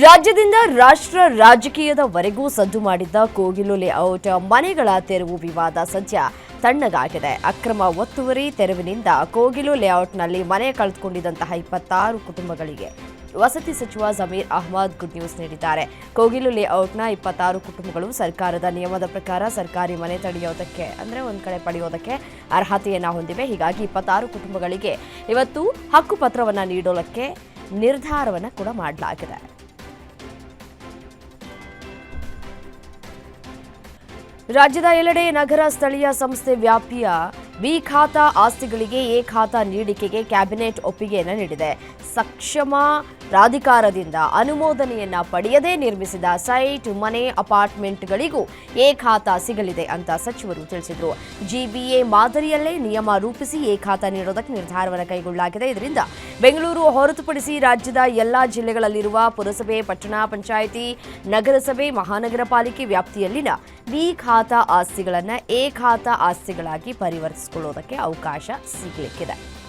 ರಾಜ್ಯದಿಂದ ರಾಷ್ಟ್ರ ರಾಜಕೀಯದವರೆಗೂ ಸದ್ದು ಮಾಡಿದ್ದ ಕೋಗಿಲು ಲೇಔಟ್ ಮನೆಗಳ ತೆರವು ವಿವಾದ ಸದ್ಯ ತಣ್ಣಗಾಗಿದೆ. ಅಕ್ರಮ ಒತ್ತುವರಿ ತೆರವಿನಿಂದ ಕೋಗಿಲು ಲೇಔಟ್ನಲ್ಲಿ ಮನೆ ಕಳೆದುಕೊಂಡಿದ್ದಂತಹ ಇಪ್ಪತ್ತಾರು ಕುಟುಂಬಗಳಿಗೆ ವಸತಿ ಸಚಿವ ಜಮೀರ್ ಅಹ್ಮದ್ ಗುಡ್ ನ್ಯೂಸ್ ನೀಡಿದ್ದಾರೆ. ಕೋಗಿಲು ಲೇಔಟ್ನ ಇಪ್ಪತ್ತಾರು ಕುಟುಂಬಗಳು ಸರ್ಕಾರದ ನಿಯಮದ ಪ್ರಕಾರ ಸರ್ಕಾರಿ ಮನೆ ತಡೆಯೋದಕ್ಕೆ ಅಂದರೆ ಒಂದು ಕಡೆ ಪಡೆಯೋದಕ್ಕೆ ಅರ್ಹತೆಯನ್ನು ಹೊಂದಿವೆ. ಹೀಗಾಗಿ ಇಪ್ಪತ್ತಾರು ಕುಟುಂಬಗಳಿಗೆ ಇವತ್ತು ಹಕ್ಕುಪತ್ರವನ್ನು ನೀಡೋದಕ್ಕೆ ನಿರ್ಧಾರವನ್ನು ಕೂಡ ಮಾಡಲಾಗಿದೆ. ರಾಜ್ಯದ ಎಲ್ಲೆಡೆ ನಗರ ಸ್ಥಳೀಯ ಸಂಸ್ಥೆ ವ್ಯಾಪ್ತಿಯ ಬಿ ಖಾತಾ ಆಸ್ತಿಗಳಿಗೆ ಎ ಖಾತಾ ನೀಡಿಕೆಗೆ ಕ್ಯಾಬಿನೆಟ್ ಒಪ್ಪಿಗೆಯನ್ನು ನೀಡಿದೆ. ಸಕ್ಷಮ ಪ್ರಾಧಿಕಾರದಿಂದ ಅನುಮೋದನೆಯನ್ನ ಪಡೆಯದೇ ನಿರ್ಮಿಸಿದ ಸೈಟ್ ಮನೆ ಅಪಾರ್ಟ್ಮೆಂಟ್ಗಳಿಗೂ ಎ ಖಾತಾ ಸಿಗಲಿದೆ ಅಂತ ಸಚಿವರು ತಿಳಿಸಿದರು. ಜಿಬಿಎ ಮಾದರಿಯಲ್ಲೇ ನಿಯಮ ರೂಪಿಸಿ ಎ ಖಾತಾ ನೀಡೋದಕ್ಕೆ ನಿರ್ಧಾರವನ್ನು ಕೈಗೊಳ್ಳಲಾಗಿದೆ. ಇದರಿಂದ ಬೆಂಗಳೂರು ಹೊರತುಪಡಿಸಿ ರಾಜ್ಯದ ಎಲ್ಲಾ ಜಿಲ್ಲೆಗಳಲ್ಲಿರುವ ಪುರಸಭೆ, ಪಟ್ಟಣ ಪಂಚಾಯಿತಿ, ನಗರಸಭೆ, ಮಹಾನಗರ ಪಾಲಿಕೆ ವ್ಯಾಪ್ತಿಯಲ್ಲಿನ ಬಿ ಖಾತಾ ಆಸ್ತಿಗಳನ್ನು ಎ ಖಾತಾ ಆಸ್ತಿಗಳಾಗಿ ಪರಿವರ್ತಿಸಿಕೊಳ್ಳೋದಕ್ಕೆ ಅವಕಾಶ ಸಿಗಲಿಕ್ಕಿದೆ.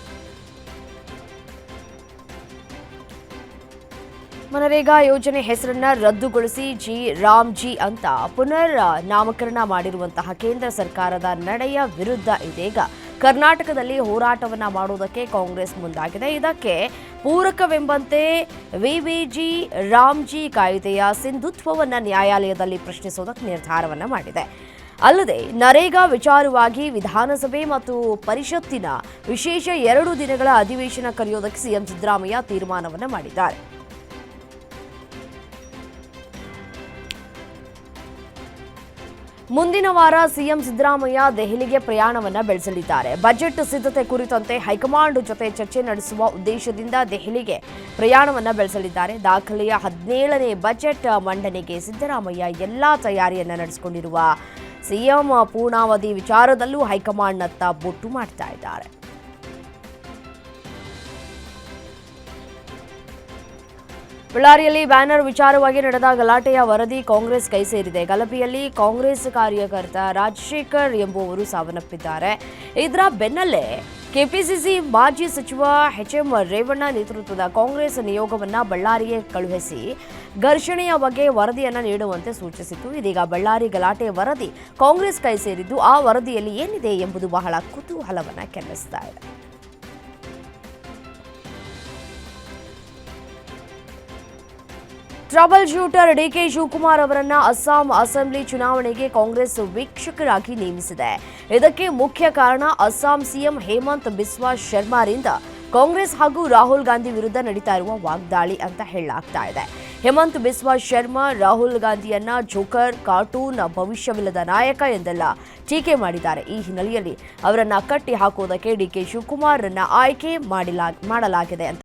ಮನರೇಗಾ ಯೋಜನೆ ಹೆಸರನ್ನ ರದ್ದುಗೊಳಿಸಿ ಜಿ ರಾಮ್ ಜಿ ಅಂತ ಪುನರ್ ನಾಮಕರಣ ಮಾಡಿರುವಂತಹ ಕೇಂದ್ರ ಸರ್ಕಾರದ ನಡೆಯ ವಿರುದ್ಧ ಇದೀಗ ಕರ್ನಾಟಕದಲ್ಲಿ ಹೋರಾಟವನ್ನ ಮಾಡುವುದಕ್ಕೆ ಕಾಂಗ್ರೆಸ್ ಮುಂದಾಗಿದೆ. ಇದಕ್ಕೆ ಪೂರಕವೆಂಬಂತೆ ವಿವಿಜಿ ರಾಮ್ಜಿ ಕಾಯ್ದೆಯ ಸಿಂಧುತ್ವವನ್ನು ನ್ಯಾಯಾಲಯದಲ್ಲಿ ಪ್ರಶ್ನಿಸುವುದಕ್ಕೆ ನಿರ್ಧಾರವನ್ನು ಮಾಡಿದೆ. ಅಲ್ಲದೆ ನರೇಗಾ ವಿಚಾರವಾಗಿ ವಿಧಾನಸಭೆ ಮತ್ತು ಪರಿಷತ್ತಿನ ವಿಶೇಷ ಎರಡು ದಿನಗಳ ಅಧಿವೇಶನ ಕರೆಯೋದಕ್ಕೆ ಸಿಎಂ ಸಿದ್ದರಾಮಯ್ಯ ತೀರ್ಮಾನವನ್ನು ಮಾಡಿದ್ದಾರೆ. ಮುಂದಿನ ವಾರ ಸಿಎಂ ಸಿದ್ದರಾಮಯ್ಯ ದೆಹಲಿಗೆ ಪ್ರಯಾಣವನ್ನ ಬೆಳೆಸಲಿದ್ದಾರೆ. ಬಜೆಟ್ ಸಿದ್ಧತೆ ಕುರಿತಂತೆ ಹೈಕಮಾಂಡ್ ಜೊತೆ ಚರ್ಚೆ ನಡೆಸುವ ಉದ್ದೇಶದಿಂದ ದೆಹಲಿಗೆ ಪ್ರಯಾಣವನ್ನ ಬೆಳೆಸಲಿದ್ದಾರೆ. ದಾಖಲೆಯ ಹದಿನೇಳನೇ ಬಜೆಟ್ ಮಂಡನೆಗೆ ಸಿದ್ದರಾಮಯ್ಯ ಎಲ್ಲಾ ತಯಾರಿಯನ್ನು ನಡೆಸಿಕೊಂಡಿರುವ ಸಿಎಂ ಪೂರ್ಣಾವಧಿ ವಿಚಾರದಲ್ಲೂ ಹೈಕಮಾಂಡ್ನತ್ತ ಬೊಟ್ಟು ಮಾಡ್ತಾ ಇದ್ದಾರೆ. ಬಳ್ಳಾರಿಯಲ್ಲಿ ಬ್ಯಾನರ್ ವಿಚಾರವಾಗಿ ನಡೆದ ಗಲಾಟೆಯ ವರದಿ ಕಾಂಗ್ರೆಸ್ ಕೈ ಸೇರಿದೆ. ಗಲಭೆಯಲ್ಲಿ ಕಾಂಗ್ರೆಸ್ ಕಾರ್ಯಕರ್ತ ರಾಜಶೇಖರ್ ಎಂಬುವರು ಸಾವನ್ನಪ್ಪಿದ್ದಾರೆ. ಇದರ ಬೆನ್ನಲ್ಲೇ ಕೆಪಿಸಿಸಿ ಮಾಜಿ ಸಚಿವ ಎಚ್ ಎಂ ರೇವಣ್ಣ ನೇತೃತ್ವದ ಕಾಂಗ್ರೆಸ್ ನಿಯೋಗವನ್ನು ಬಳ್ಳಾರಿಗೆ ಕಳುಹಿಸಿ ಘರ್ಷಣೆಯ ಬಗ್ಗೆ ವರದಿಯನ್ನು ನೀಡುವಂತೆ ಸೂಚಿಸಿತು ಇದೀಗ ಬಳ್ಳಾರಿ ಗಲಾಟೆ ವರದಿ ಕಾಂಗ್ರೆಸ್ ಕೈ ಸೇರಿದ್ದು, ಆ ವರದಿಯಲ್ಲಿ ಏನಿದೆ ಎಂಬುದು ಬಹಳ ಕುತೂಹಲವನ್ನು ಕೆರಳಿಸ್ತಾ ಇದೆ. ಟ್ರಬಲ್ ಶೂಟರ್ ಡಿಕೆ ಶಿವಕುಮಾರ್ ಅವರನ್ನ ಅಸ್ಸಾಂ ಅಸೆಂಬ್ಲಿ ಚುನಾವಣೆಗೆ ಕಾಂಗ್ರೆಸ್ ವೀಕ್ಷಕರಾಗಿ ನೇಮಿಸಿದೆ. ಇದಕ್ಕೆ ಮುಖ್ಯ ಕಾರಣ ಅಸ್ಸಾಂ ಸಿಎಂ ಹೇಮಂತ್ ಬಿಸ್ವಾ ಶರ್ಮಾರಿಂದ ಕಾಂಗ್ರೆಸ್ ಹಾಗೂ ರಾಹುಲ್ ಗಾಂಧಿ ವಿರುದ್ಧ ನಡೀತಾ ಇರುವ ವಾಗ್ದಾಳಿ ಅಂತ ಹೇಳಲಾಗ್ತಾ ಇದೆ. ಹೇಮಂತ್ ಬಿಸ್ವಾ ಶರ್ಮಾ, ರಾಹುಲ್ ಗಾಂಧಿಯನ್ನ ಜೋಕರ್, ಕಾರ್ಟೂನ್, ಭವಿಷ್ಯವಿಲ್ಲದ ನಾಯಕ ಎಂದೆಲ್ಲ ಟೀಕೆ ಮಾಡಿದ್ದಾರೆ. ಈ ಹಿನ್ನೆಲೆಯಲ್ಲಿ ಅವರನ್ನ ಕಟ್ಟಿ ಹಾಕುವುದಕ್ಕೆ ಡಿಕೆ ಶಿವಕುಮಾರ್ರನ್ನ ಆಯ್ಕೆ ಮಾಡಿಲಾ ಮಾಡಲಾಗಿದೆ ಅಂತ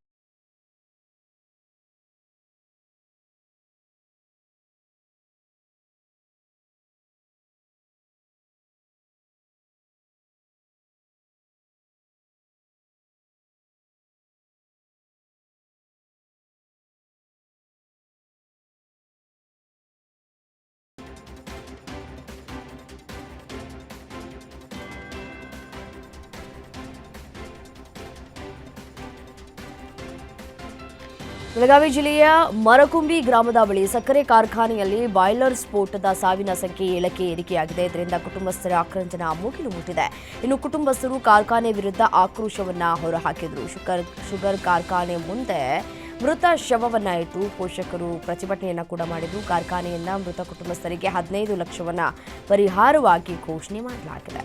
ಬೆಳಗಾವಿ ಜಿಲ್ಲೆಯ ಮರಕುಂಬಿ ಗ್ರಾಮದ ಬಳಿ ಸಕ್ಕರೆ ಕಾರ್ಖಾನೆಯಲ್ಲಿ ಬಾಯ್ಲರ್ ಸ್ಫೋಟದ ಸಾವಿನ ಸಂಖ್ಯೆ ಏಳಕ್ಕೆ ಏರಿಕೆಯಾಗಿದೆ. ಇದರಿಂದ ಕುಟುಂಬಸ್ಥರ ಆಕ್ರಂದನ ಮುಗಿಲು ಮುಟ್ಟಿದೆ. ಇನ್ನು ಕುಟುಂಬಸ್ಥರು ಕಾರ್ಖಾನೆ ವಿರುದ್ಧ ಆಕ್ರೋಶವನ್ನ ಹೊರಹಾಕಿದ್ರು. ಶುಗರ್ ಶುಗರ್ ಕಾರ್ಖಾನೆ ಮುಂದೆ ಮೃತ ಶವವನ್ನ ಇಟ್ಟು ಪೋಷಕರು ಪ್ರತಿಭಟನೆಯನ್ನ ಕೂಡ ಮಾಡಿದ್ರು. ಕಾರ್ಖಾನೆಯನ್ನ ಮೃತ ಕುಟುಂಬಸ್ಥರಿಗೆ ಹದಿನೈದು ಲಕ್ಷವನ್ನ ಪರಿಹಾರವಾಗಿ ಘೋಷಣೆ ಮಾಡಲಾಗಿದೆ.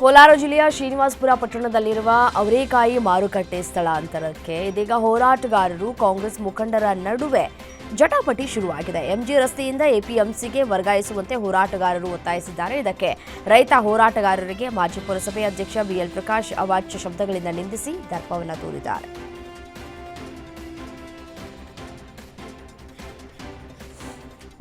ಕೋಲಾರ ಜಿಲ್ಲೆಯ ಶ್ರೀನಿವಾಸಪುರ ಪಟ್ಟಣದಲ್ಲಿರುವ ಅವರೇಕಾಯಿ ಮಾರುಕಟ್ಟೆ ಸ್ಥಳಾಂತರಕ್ಕೆ ಇದೀಗ ಹೋರಾಟಗಾರರು ಕಾಂಗ್ರೆಸ್ ಮುಖಂಡರ ನಡುವೆ ಜಟಾಪಟಿ ಶುರುವಾಗಿದೆ. ಎಂಜಿ ರಸ್ತೆಯಿಂದ ಎಪಿಎಂಸಿಗೆ ವರ್ಗಾಯಿಸುವಂತೆ ಹೋರಾಟಗಾರರು ಒತ್ತಾಯಿಸಿದ್ದಾರೆ. ಇದಕ್ಕೆ ರೈತ ಹೋರಾಟಗಾರರಿಗೆ ಮಾಜಿ ಪುರಸಭೆ ಅಧ್ಯಕ್ಷ ಬಿಎಲ್ ಪ್ರಕಾಶ್ ಅವಾಚ್ಯ ಶಬ್ದಗಳಿಂದ ನಿಂದಿಸಿ ದರ್ಪವನ್ನು ತೋರಿದ್ದಾರೆ.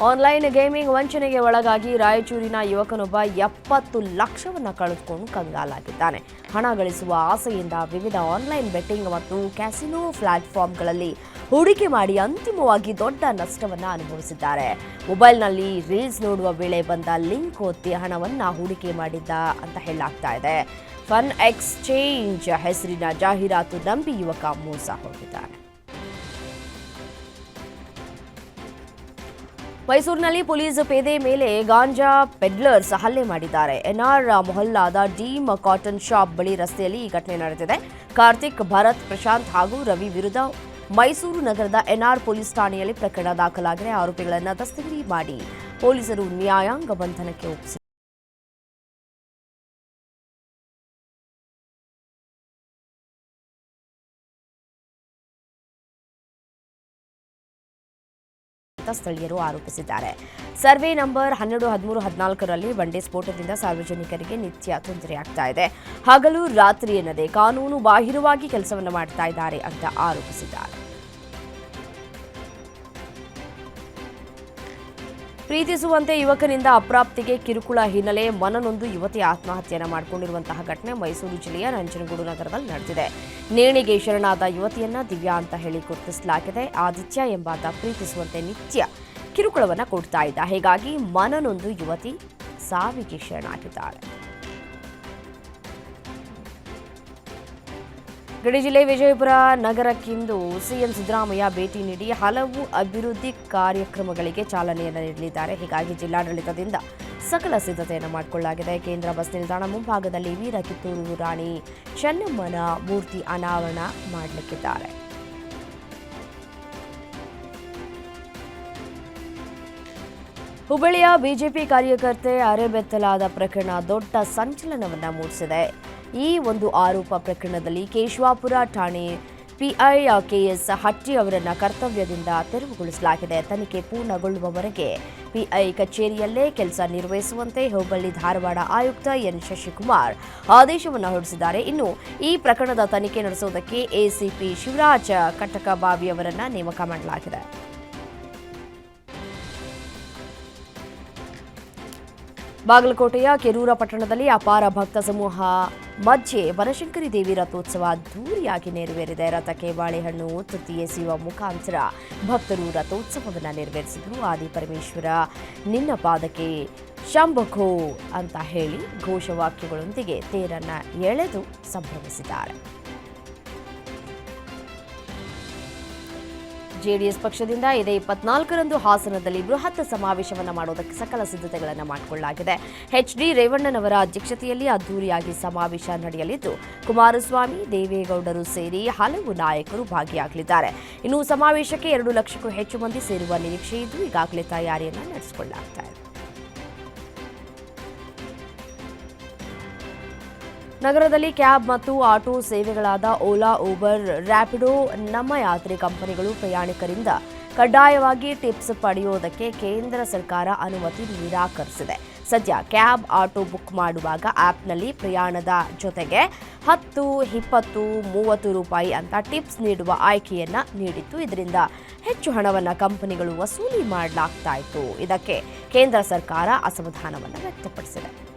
ಆನ್ಲೈನ್ ಗೇಮಿಂಗ್ ವಂಚನೆಗೆ ಒಳಗಾಗಿ ರಾಯಚೂರಿನ ಯುವಕನೊಬ್ಬ ಎಪ್ಪತ್ತು ಲಕ್ಷವನ್ನು ಕಳೆದುಕೊಂಡು ಕಂಗಾಲಾಗಿದ್ದಾನೆ. ಹಣ ಗಳಿಸುವ ಆಸೆಯಿಂದ ವಿವಿಧ ಆನ್ಲೈನ್ ಬೆಟ್ಟಿಂಗ್ ಮತ್ತು ಕ್ಯಾಸಿನೋ ಪ್ಲಾಟ್ಫಾರ್ಮ್ಗಳಲ್ಲಿ ಹೂಡಿಕೆ ಮಾಡಿ ಅಂತಿಮವಾಗಿ ದೊಡ್ಡ ನಷ್ಟವನ್ನು ಅನುಭವಿಸಿದ್ದಾರೆ. ಮೊಬೈಲ್ನಲ್ಲಿ ರೀಲ್ಸ್ ನೋಡುವ ವೇಳೆ ಬಂದ ಲಿಂಕ್ ಒತ್ತಿ ಹಣವನ್ನು ಹೂಡಿಕೆ ಮಾಡಿದ್ದ ಅಂತ ಹೇಳಲಾಗ್ತಾ ಇದೆ. ಫನ್ ಎಕ್ಸ್ಚೇಂಜ್ ಹೆಸರಿನ ಜಾಹೀರಾತು ನಂಬಿ ಯುವಕ ಮೋಸ ಹೋಗಿದ್ದಾನೆ ಮೈಸೂರಿನಲ್ಲಿ ಪೊಲೀಸ್ ಪೇದೆ ಮೇಲೆ ಗಾಂಜಾ ಪೆಡ್ಲರ್ಸ್ ಹಲ್ಲೆ ಮಾಡಿದ್ದಾರೆ. ಎನ್ಆರ್ ಮೊಹಲ್ಲಾದ ಡೀಮ್ ಕಾಟನ್ ಶಾಪ್ ಬಳಿ ರಸ್ತೆಯಲ್ಲಿ ಈ ಘಟನೆ ನಡೆದಿದೆ. ಕಾರ್ತಿಕ್ ಭರತ್, ಪ್ರಶಾಂತ್ ಹಾಗೂ ರವಿ ವಿರುದ್ಧ ಮೈಸೂರು ನಗರದ ಎನ್ಆರ್ ಪೊಲೀಸ್ ಠಾಣೆಯಲ್ಲಿ ಪ್ರಕರಣ ದಾಖಲಾಗಿದೆ. ಆರೋಪಿಗಳನ್ನು ದಸ್ತಗಿರಿ ಮಾಡಿ ಪೊಲೀಸರು ನ್ಯಾಯಾಂಗ ಬಂಧನಕ್ಕೆ ಒಪ್ಪಿಸಿದ್ದಾರೆ. ಸ್ಥಳೀಯರು ಆರೋಪಿಸಿದ್ದಾರೆ. ಸರ್ವೆ ನಂಬರ್ ಹನ್ನೆರಡು, ಹದಿಮೂರು, ಹದಿನಾಲ್ಕರಲ್ಲಿ ಬಂಡೆ ಸ್ಫೋಟದಿಂದ ಸಾರ್ವಜನಿಕರಿಗೆ ನಿತ್ಯ ತೊಂದರೆಯಾಗ್ತಾ ಇದೆ. ಹಗಲು ರಾತ್ರಿ ಎನ್ನದೆ ಕಾನೂನು ಬಾಹಿರವಾಗಿ ಕೆಲಸವನ್ನು ಮಾಡ್ತಾ ಇದ್ದಾರೆ ಅಂತ ಆರೋಪಿಸಿದ್ದಾರೆ. ಪ್ರೀತಿಸುವಂತೆ ಯುವಕನಿಂದ ಅಪ್ರಾಪ್ತಿಗೆ ಕಿರುಕುಳ ಹಿನ್ನೆಲೆ ಮನನೊಂದು ಯುವತಿ ಆತ್ಮಹತ್ಯೆಯನ್ನು ಮಾಡಿಕೊಂಡಿರುವಂತಹ ಘಟನೆ ಮೈಸೂರು ಜಿಲ್ಲೆಯ ನಂಜನಗೂಡು ನಗರದಲ್ಲಿ ನಡೆದಿದೆ. ನೇಣಿಗೆ ಶರಣಾದ ಯುವತಿಯನ್ನ ದಿವ್ಯಾ ಅಂತ ಹೇಳಿ ಗುರುತಿಸಲಾಗಿದೆ. ಆದಿತ್ಯ ಎಂಬಾತ ಪ್ರೀತಿಸುವಂತೆ ನಿತ್ಯ ಕಿರುಕುಳವನ್ನು ಕೊಡ್ತಾ ಇದ್ದ. ಹೀಗಾಗಿ ಮನನೊಂದು ಯುವತಿ ಸಾವಿಗೆ ಶರಣಾಗಿದ್ದಾಳೆ. ಗಡಿ ಜಿಲ್ಲೆ ವಿಜಯಪುರ ನಗರಕ್ಕಿಂದು ಸಿಎಂ ಸಿದ್ದರಾಮಯ್ಯ ಭೇಟಿ ನೀಡಿ ಹಲವು ಅಭಿವೃದ್ಧಿ ಕಾರ್ಯಕ್ರಮಗಳಿಗೆ ಚಾಲನೆಯನ್ನು ನೀಡಲಿದ್ದಾರೆ. ಹೀಗಾಗಿ ಜಿಲ್ಲಾಡಳಿತದಿಂದ ಸಕಲ ಸಿದ್ಧತೆಯನ್ನು ಮಾಡಿಕೊಳ್ಳಲಾಗಿದೆ. ಕೇಂದ್ರ ಬಸ್ ನಿಲ್ದಾಣ ಮುಂಭಾಗದಲ್ಲಿ ವೀರ ಕಿತ್ತೂರು ರಾಣಿ ಚೆನ್ನಮ್ಮನ ಮೂರ್ತಿ ಅನಾವರಣ ಮಾಡಲಿಕ್ಕಿದ್ದಾರೆ. ಹುಬ್ಬಳ್ಳಿಯ ಬಿಜೆಪಿ ಕಾರ್ಯಕರ್ತೆ ಅರೆಬೆತ್ತಲಾದ ಪ್ರಕರಣ ದೊಡ್ಡ ಸಂಚಲನವನ್ನು ಮೂಡಿಸಿದೆ. ಈ ಒಂದು ಆರೋಪ ಪ್ರಕರಣದಲ್ಲಿ ಕೇಶವಾಪುರ ಠಾಣೆ ಪಿಐ ಕೆಎಸ್ ಹಟ್ಟಿ ಅವರನ್ನು ಕರ್ತವ್ಯದಿಂದ ತೆರವುಗೊಳಿಸಲಾಗಿದೆ. ತನಿಖೆ ಪೂರ್ಣಗೊಳ್ಳುವವರೆಗೆ ಪಿಐ ಕಚೇರಿಯಲ್ಲೇ ಕೆಲಸ ನಿರ್ವಹಿಸುವಂತೆ ಹುಬ್ಬಳ್ಳಿ ಧಾರವಾಡ ಆಯುಕ್ತ ಎನ್ ಶಶಿಕುಮಾರ್ ಆದೇಶವನ್ನು ಹೊರಡಿಸಿದ್ದಾರೆ. ಇನ್ನು ಈ ಪ್ರಕರಣದ ತನಿಖೆ ನಡೆಸುವುದಕ್ಕೆ ಎಸಿಪಿ ಶಿವರಾಜ್ ಕಟಕಬಾವಿ ಅವರನ್ನು ನೇಮಕ ಮಾಡಲಾಗಿದೆ. ಬಾಗಲಕೋಟೆಯ ಕೆರೂರ ಪಟ್ಟಣದಲ್ಲಿ ಅಪಾರ ಭಕ್ತ ಸಮೂಹ ಮಧ್ಯೆ ಬನಶಂಕರಿ ದೇವಿ ರಥೋತ್ಸವ ಅದ್ದೂರಿಯಾಗಿ ನೆರವೇರಿದೆ. ರಥಕ್ಕೆ ಬಾಳೆಹಣ್ಣು ತುತ್ತಿ ಎಸೆಯುವ ಮುಖಾಂತರ ಭಕ್ತರು ರಥೋತ್ಸವವನ್ನು ನೆರವೇರಿಸಿದರು. ಆದಿಪರಮೇಶ್ವರ ನಿನ್ನ ಪಾದಕ್ಕೆ ಶಂಭಖೋ ಅಂತ ಹೇಳಿ ಘೋಷವಾಕ್ಯಗಳೊಂದಿಗೆ ತೇರನ್ನು ಎಳೆದು ಸಂಭ್ರಮಿಸಿದ್ದಾರೆ. ಜೆಡಿಎಸ್ ಪಕ್ಷದಿಂದ ಇದೇ ಇಪ್ಪತ್ನಾಲ್ಕರಂದು ಹಾಸನದಲ್ಲಿ ಬೃಹತ್ ಸಮಾವೇಶವನ್ನು ಮಾಡೋದಕ್ಕೆ ಸಕಲ ಸಿದ್ಧತೆಗಳನ್ನು ಮಾಡಿಕೊಳ್ಳಲಾಗಿದೆ. ಎಚ್ ಡಿ ರೇವಣ್ಣನವರ ಅಧ್ಯಕ್ಷತೆಯಲ್ಲಿ ಅದ್ದೂರಿಯಾಗಿ ಸಮಾವೇಶ ನಡೆಯಲಿದ್ದು, ಕುಮಾರಸ್ವಾಮಿ, ದೇವೇಗೌಡರು ಸೇರಿ ಹಲವು ನಾಯಕರು ಭಾಗಿಯಾಗಲಿದ್ದಾರೆ. ಇನ್ನು ಸಮಾವೇಶಕ್ಕೆ ಎರಡು ಲಕ್ಷಕ್ಕೂ ಹೆಚ್ಚು ಮಂದಿ ಸೇರುವ ನಿರೀಕ್ಷೆ ಇದ್ದು, ಈಗಾಗಲೇ ತಯಾರಿಯನ್ನು ನಡೆಸಿಕೊಳ್ಳಲಾಗ್ತಾ ನಗರದಲ್ಲಿ ಕ್ಯಾಬ್ ಮತ್ತು ಆಟೋ ಸೇವೆಗಳಾದ ಓಲಾ ಊಬರ್ ರ್ಯಾಪಿಡೋ ನಮ್ಮ ಯಾತ್ರೆ ಕಂಪನಿಗಳು ಪ್ರಯಾಣಿಕರಿಂದ ಕಡ್ಡಾಯವಾಗಿ ಟಿಪ್ಸ್ ಪಡೆಯುವುದಕ್ಕೆ ಕೇಂದ್ರ ಸರ್ಕಾರ ಅನುಮತಿ ನಿರಾಕರಿಸಿದೆ. ಸದ್ಯ ಕ್ಯಾಬ್, ಆಟೋ ಬುಕ್ ಮಾಡುವಾಗ ಆ್ಯಪ್ನಲ್ಲಿ ಪ್ರಯಾಣದ ಜೊತೆಗೆ ಹತ್ತು, ಇಪ್ಪತ್ತು, ಮೂವತ್ತು ರೂಪಾಯಿ ಅಂತ ಟಿಪ್ಸ್ ನೀಡುವ ಆಯ್ಕೆಯನ್ನ ನೀಡಿತ್ತು. ಇದರಿಂದ ಹೆಚ್ಚು ಹಣವನ್ನು ಕಂಪನಿಗಳು ವಸೂಲಿ ಮಾಡಲಾಗ್ತಾ ಇತ್ತು. ಇದಕ್ಕೆ ಕೇಂದ್ರ ಸರ್ಕಾರ ಅಸಮಾಧಾನವನ್ನು ವ್ಯಕ್ತಪಡಿಸಿದೆ.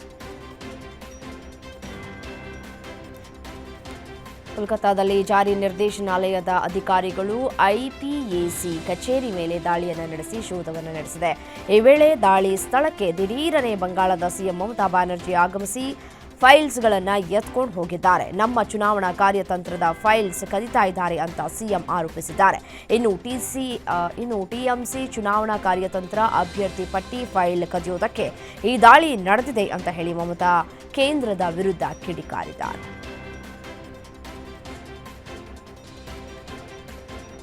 ಕೋಲ್ಕತ್ತಾದಲ್ಲಿ ಜಾರಿ ನಿರ್ದೇಶನಾಲಯದ ಅಧಿಕಾರಿಗಳು ಐಪಿಎಸಿ ಕಚೇರಿ ಮೇಲೆ ದಾಳಿಯನ್ನು ನಡೆಸಿ ಶೋಧವನ್ನು ನಡೆಸಿದೆ. ಈ ವೇಳೆ ದಾಳಿ ಸ್ಥಳಕ್ಕೆ ದಿಢೀರನೆ ಬಂಗಾಳದ ಸಿಎಂ ಮಮತಾ ಬ್ಯಾನರ್ಜಿ ಆಗಮಿಸಿ ಫೈಲ್ಸ್ಗಳನ್ನು ಎತ್ಕೊಂಡು ಹೋಗಿದ್ದಾರೆ. ನಮ್ಮ ಚುನಾವಣಾ ಕಾರ್ಯತಂತ್ರದ ಫೈಲ್ಸ್ ಕದಿತಾ ಇದ್ದಾರೆ ಅಂತ ಸಿಎಂ ಆರೋಪಿಸಿದ್ದಾರೆ. ಇನ್ನು ಟಿಸಿ ಇನ್ನು ಟಿಎಂಸಿ ಚುನಾವಣಾ ಕಾರ್ಯತಂತ್ರ ಅಭ್ಯರ್ಥಿ ಪಟ್ಟಿ ಫೈಲ್ ಕದಿಯೋದಕ್ಕೆ ಈ ದಾಳಿ ನಡೆದಿದೆ ಅಂತ ಹೇಳಿ ಮಮತಾ ಕೇಂದ್ರದ ವಿರುದ್ಧ ಕಿಡಿಕಾರಿದ್ದಾರೆ.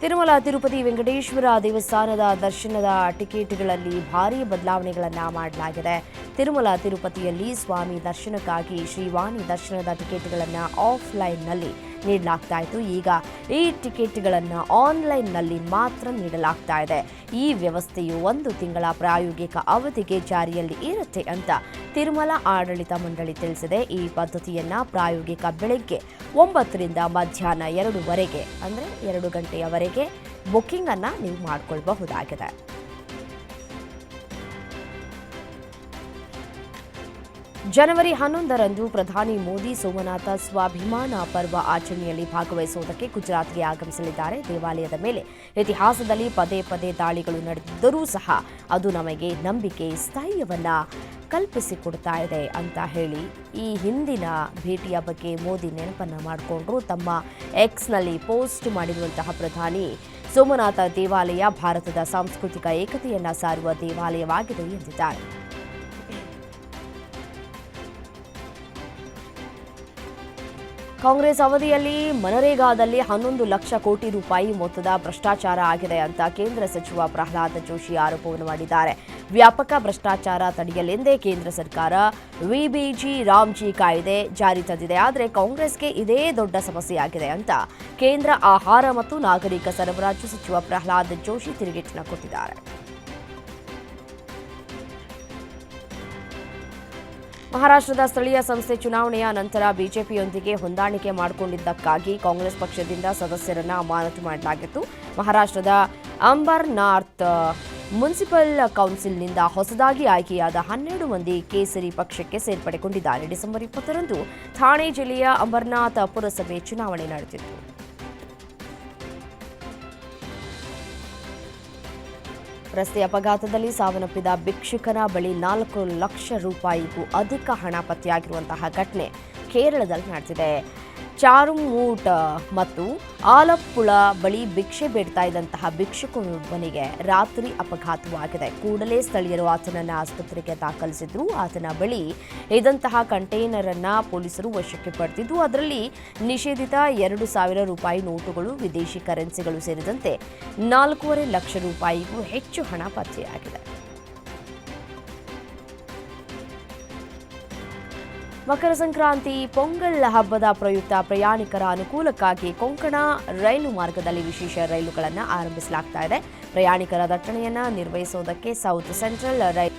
ತಿರುಮಲ, ತಿರುಪತಿ, ವೆಂಕಟೇಶ್ವರ ದೇವಸ್ಥಾನದ ದರ್ಶನದ ಟಿಕೆಟ್ಗಳಲ್ಲಿ ಭಾರೀ ಬದಲಾವಣೆಗಳನ್ನು ಮಾಡಲಾಗಿದೆ. ತಿರುಮಲ, ತಿರುಪತಿಯಲ್ಲಿ ಸ್ವಾಮಿ ದರ್ಶನಕ್ಕಾಗಿ ಶ್ರೀವಾಣಿ ದರ್ಶನದ ಟಿಕೆಟ್ಗಳನ್ನು ಆಫ್ಲೈನ್ನಲ್ಲಿ ನೀಡಲಾಗ್ತಾ ಇತ್ತು. ಈಗ ಈ ಟಿಕೆಟ್ಗಳನ್ನು ಆನ್ಲೈನ್ನಲ್ಲಿ ಮಾತ್ರ ನೀಡಲಾಗ್ತಾ ಇದೆ. ಈ ವ್ಯವಸ್ಥೆಯು ಒಂದು ತಿಂಗಳ ಪ್ರಾಯೋಗಿಕ ಅವಧಿಗೆ ಜಾರಿಯಲ್ಲಿ ಇರುತ್ತೆ ಅಂತ ತಿರುಮಲ ಆಡಳಿತ ಮಂಡಳಿ ತಿಳಿಸಿದೆ. ಈ ಪದ್ಧತಿಯನ್ನು ಪ್ರಾಯೋಗಿಕ ಬೆಳಗ್ಗೆ ಒಂಬತ್ತರಿಂದ ಮಧ್ಯಾಹ್ನ ಎರಡೂವರೆಗೆ ಅಂದರೆ ಎರಡು ಗಂಟೆಯವರೆಗೆ ಬುಕ್ಕಿಂಗನ್ನು ನೀವು ಮಾಡಿಕೊಳ್ಬಹುದಾಗಿದೆ. ಜನವರಿ ಹನ್ನೊಂದರಂದು ಪ್ರಧಾನಿ ಮೋದಿ ಸೋಮನಾಥ ಸ್ವಾಭಿಮಾನ ಪರ್ವ ಆಚರಣೆಯಲ್ಲಿ ಭಾಗವಹಿಸುವುದಕ್ಕೆ ಗುಜರಾತ್ಗೆ ಆಗಮಿಸಲಿದ್ದಾರೆ. ದೇವಾಲಯದ ಮೇಲೆ ಇತಿಹಾಸದಲ್ಲಿ ಪದೇ ಪದೇ ದಾಳಿಗಳು ನಡೆದಿದ್ದರೂ ಸಹ ಅದು ನಮಗೆ ನಂಬಿಕೆ, ಸ್ಥೈರ್ಯವನ್ನ ಕಲ್ಪಿಸಿಕೊಡ್ತಾ ಇದೆ ಅಂತ ಹೇಳಿ ಈ ಹಿಂದಿನ ಭೇಟಿಯ ಬಗ್ಗೆ ಮೋದಿ ನೆನಪನ್ನು ಮಾಡಿಕೊಂಡ್ರು ತಮ್ಮ ಎಕ್ಸ್ನಲ್ಲಿ ಪೋಸ್ಟ್ ಮಾಡಿರುವಂತಹ ಪ್ರಧಾನಿ. ಸೋಮನಾಥ ದೇವಾಲಯ ಭಾರತದ ಸಾಂಸ್ಕೃತಿಕ ಏಕತೆಯನ್ನು ಸಾರುವ ದೇವಾಲಯವಾಗಿದೆ ಎಂದಿದ್ದಾರೆ. ಕಾಂಗ್ರೆಸ್ ಅವಧಿಯಲ್ಲಿ ಮನರೇಗಾದಲ್ಲಿ ಹನ್ನೊಂದು ಲಕ್ಷ ಕೋಟಿ ರೂಪಾಯಿ ಮೊತ್ತದ ಭ್ರಷ್ಟಾಚಾರ ಆಗಿದೆ ಅಂತ ಕೇಂದ್ರ ಸಚಿವ ಪ್ರಹ್ಲಾದ್ ಜೋಶಿ ಆರೋಪವನ್ನು ಮಾಡಿದ್ದಾರೆ. ವ್ಯಾಪಕ ಭ್ರಷ್ಟಾಚಾರ ತಡೆಯಲೆಂದೇ ಕೇಂದ್ರ ಸರ್ಕಾರ ವಿಬಿಜಿ ರಾಮ್ಜಿ ಕಾಯ್ದೆ ಜಾರಿ ತಂದಿದೆ. ಆದರೆ ಕಾಂಗ್ರೆಸ್ಗೆ ಇದೇ ದೊಡ್ಡ ಸಮಸ್ಯೆಯಾಗಿದೆ ಅಂತ ಕೇಂದ್ರ ಆಹಾರ ಮತ್ತು ನಾಗರಿಕ ಸರಬರಾಜು ಸಚಿವ ಪ್ರಹ್ಲಾದ್ ಜೋಶಿ ತಿರುಗೇಟಿನ ಕೊಟ್ಟಿದ್ದಾರೆ. ಮಹಾರಾಷ್ಟ್ರದ ಸ್ಥಳೀಯ ಸಂಸ್ಥೆ ಚುನಾವಣೆಯ ನಂತರ ಬಿಜೆಪಿಯೊಂದಿಗೆ ಹೊಂದಾಣಿಕೆ ಮಾಡಿಕೊಂಡಿದ್ದಕ್ಕಾಗಿ ಕಾಂಗ್ರೆಸ್ ಪಕ್ಷದಿಂದ ಸದಸ್ಯರನ್ನು ಅಮಾನತು ಮಾಡಲಾಗಿತ್ತು. ಮಹಾರಾಷ್ಟ್ರದ ಅಂಬರ್ನಾಥ್ ಮುನ್ಸಿಪಲ್ ಕೌನ್ಸಿಲ್ನಿಂದ ಹೊಸದಾಗಿ ಆಯ್ಕೆಯಾದ ಹನ್ನೆರಡು ಮಂದಿ ಕೇಸರಿ ಪಕ್ಷಕ್ಕೆ ಸೇರ್ಪಡೆಗೊಂಡಿದ್ದಾರೆ. ಡಿಸೆಂಬರ್ ಇಪ್ಪತ್ತರಂದು ಥಾಣೆ ಜಿಲ್ಲೆಯ ಅಂಬರ್ನಾಥ್ ಪುರಸಭೆ ಚುನಾವಣೆ ನಡೆದಿತ್ತು. ರಸ್ತೆ ಅಪಘಾತದಲ್ಲಿ ಸಾವನ್ನಪ್ಪಿದ ಭಿಕ್ಷುಕನ ಬಳಿ ನಾಲ್ಕು ಲಕ್ಷ ರೂಪಾಯಿಗೂ ಅಧಿಕ ಹಣ ಪತ್ತೆಯಾಗಿರುವಂತಹ ಘಟನೆ ಕೇರಳದಲ್ಲಿ ನಡೆದಿದೆ. ಚಾರುಮೂಟ್ ಮತ್ತು ಆಲಪ್ಪುಳ ಬಳಿ ಭಿಕ್ಷೆ ಬೇಡ್ತಾ ಇದ್ದಂತಹ ಭಿಕ್ಷುಕನೊಬ್ಬನಿಗೆ ರಾತ್ರಿ ಅಪಘಾತವಾಗಿದೆ. ಕೂಡಲೇ ಸ್ಥಳೀಯರು ಆತನನ್ನು ಆಸ್ಪತ್ರೆಗೆ ದಾಖಲಿಸಿದ್ರು ಆತನ ಬಳಿ ಇದ್ದಂತಹ ಕಂಟೈನರ್ ಅನ್ನ ಪೊಲೀಸರು ವಶಕ್ಕೆ ಪಡೆದಿದ್ದು, ಅದರಲ್ಲಿ ನಿಷೇಧಿತ ಎರಡು ಸಾವಿರ ರೂಪಾಯಿ ನೋಟುಗಳು, ವಿದೇಶಿ ಕರೆನ್ಸಿಗಳು ಸೇರಿದಂತೆ ನಾಲ್ಕೂವರೆ ಲಕ್ಷ ರೂಪಾಯಿಗೂ ಹೆಚ್ಚು ಹಣ ಪತ್ತೆಯಾಗಿದೆ. ಮಕರ ಸಂಕ್ರಾಂತಿ, ಪೊಂಗಲ್ ಹಬ್ಬದ ಪ್ರಯುಕ್ತ ಪ್ರಯಾಣಿಕರ ಅನುಕೂಲಕ್ಕಾಗಿ ಕೊಂಕಣ ರೈಲು ಮಾರ್ಗದಲ್ಲಿ ವಿಶೇಷ ರೈಲುಗಳನ್ನು ಆರಂಭಿಸಲಾಗ್ತಾ ಇದೆ. ಪ್ರಯಾಣಿಕರ ದಟ್ಟಣೆಯನ್ನು ನಿರ್ವಹಿಸುವುದಕ್ಕೆ ಸೌತ್ ಸೆಂಟ್ರಲ್ ರೈಲು